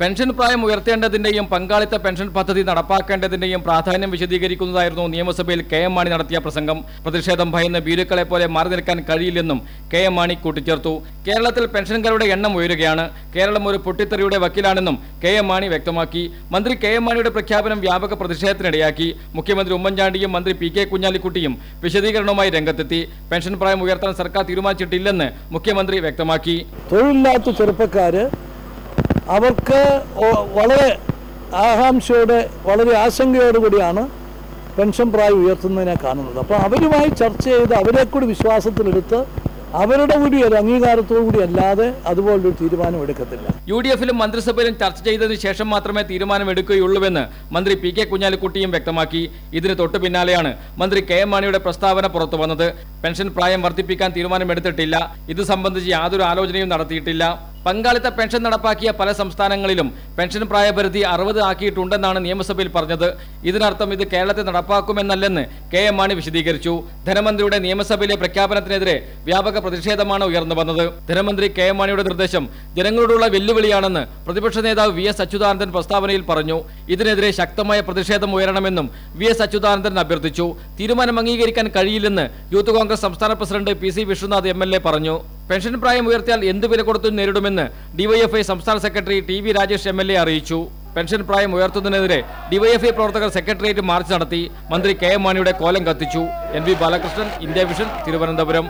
Pension പ്രായം ഉയർത്തേണ്ടതിന്റെയും പങ്കാളിത്ത pension പദ്ധതി നടപ്പാക്കേണ്ടതിന്റെയും പ്രാധാന്യം വിശദീകരിക്കുന്നതായിരുന്നു നിയമസഭയിൽ കെ എം മാണി നടത്തിയ പ്രസംഗം. പ്രതിഷേധം ഭയന്ന് ഭീരുക്കളെ പോലെ മാറി നിൽക്കാൻ കഴിയില്ലെന്നും കെ എം മാണി കൂട്ടിച്ചേർത്തു. കേരളത്തിൽ പെൻഷൻകാരുടെ എണ്ണം ഉയരുകയാണ്. കേരളം ഒരു പൊട്ടിത്തെറിയുടെ വക്കീലാണെന്നും കെ എം മാണി വ്യക്തമാക്കി. മന്ത്രി കെ എം മാണിയുടെ പ്രഖ്യാപനം വ്യാപക പ്രതിഷേധത്തിനിടയാക്കി. മുഖ്യമന്ത്രി ഉമ്മൻചാണ്ടിയും മന്ത്രി പി കെ കുഞ്ഞാലിക്കുട്ടിയും വിശദീകരണവുമായി രംഗത്തെത്തി. പെൻഷൻ പ്രായം ഉയർത്താൻ സർക്കാർ തീരുമാനിച്ചിട്ടില്ലെന്ന് മുഖ്യമന്ത്രി വ്യക്തമാക്കി. തൊഴിലില്ലാത്ത ചെറുപ്പക്കാർ അവർക്ക് വളരെ ആകാംക്ഷയോടെ വളരെ ആശങ്കയോടുകൂടിയാണ് പെൻഷൻ പ്രായം ഉയർത്തുന്നതിനെ കാണുന്നത്. അപ്പോൾ അവരുമായി ചർച്ച ചെയ്ത് അവരെ കൂടി വിശ്വാസത്തിലെടുത്ത് അവരുടെ കൂടി ഒരു അംഗീകാരത്തോടു കൂടി അല്ലാതെ അതുപോലൊരു തീരുമാനം എടുക്കത്തില്ല. യു ഡി എഫിലും മന്ത്രിസഭയിലും ചർച്ച ചെയ്തതിന് ശേഷം മാത്രമേ തീരുമാനം തീരുമാനമെടുക്കുകയുള്ളൂവെന്ന് മന്ത്രി പി കെ കുഞ്ഞാലിക്കുട്ടിയും വ്യക്തമാക്കി. ഇതിന് തൊട്ടു പിന്നാലെയാണ് മന്ത്രി കെ എം മാണിയുടെ പ്രസ്താവന പുറത്തു വന്നത്. പെൻഷൻ പ്രായം വർദ്ധിപ്പിക്കാൻ തീരുമാനമെടുത്തിട്ടില്ല. ഇത് സംബന്ധിച്ച് യാതൊരു ആലോചനയും നടത്തിയിട്ടില്ല. പങ്കാളിത്ത പെൻഷൻ നടപ്പാക്കിയ പല സംസ്ഥാനങ്ങളിലും പെൻഷൻ പ്രായപരിധി അറുപത് ആക്കിയിട്ടുണ്ടെന്നാണ് നിയമസഭയിൽ പറഞ്ഞത്. ഇതിനർത്ഥം ഇത് കേരളത്തിൽ നടപ്പാക്കുമെന്നല്ലെന്ന് കെ എം മാണി വിശദീകരിച്ചു. ധനമന്ത്രിയുടെ നിയമസഭയിലെ പ്രഖ്യാപനത്തിനെതിരെ വ്യാപക പ്രതിഷേധമാണ് ഉയർന്നു വന്നത്. ധനമന്ത്രി കെ എം മാണിയുടെ നിർദ്ദേശം ജനങ്ങളോടുള്ള വെല്ലുവിളിയാണെന്ന് പ്രതിപക്ഷ നേതാവ് വി എസ് അച്യുതാനന്ദൻ പ്രസ്താവനയിൽ പറഞ്ഞു. ഇതിനെതിരെ ശക്തമായ പ്രതിഷേധം ഉയരണമെന്നും വി എസ് അച്യുതാനന്ദൻ അഭ്യർത്ഥിച്ചു. തീരുമാനം അംഗീകരിക്കാൻ കഴിയില്ലെന്ന് യൂത്ത് കോൺഗ്രസ് സംസ്ഥാന president P C Vishwanath M L A പറഞ്ഞു. പെൻഷൻ പ്രായം ഉയർത്തിയാൽ എന്ത് വില കൊടുത്തും നേരിടുമെന്ന് ഡിവൈഎഫ്ഐ സംസ്ഥാന secretary T V Rajesh M L A അറിയിച്ചു. പെൻഷൻ പ്രായം ഉയർത്തുന്നതിനെതിരെ ഡിവൈഎഫ്ഐ പ്രവർത്തകർ സെക്രട്ടേറിയറ്റ് മാർച്ച് നടത്തി മന്ത്രി കെ എം മാണിയുടെ കോലം കത്തിച്ചു. N V Balakrishnan India Vision Thiruvananthapuram.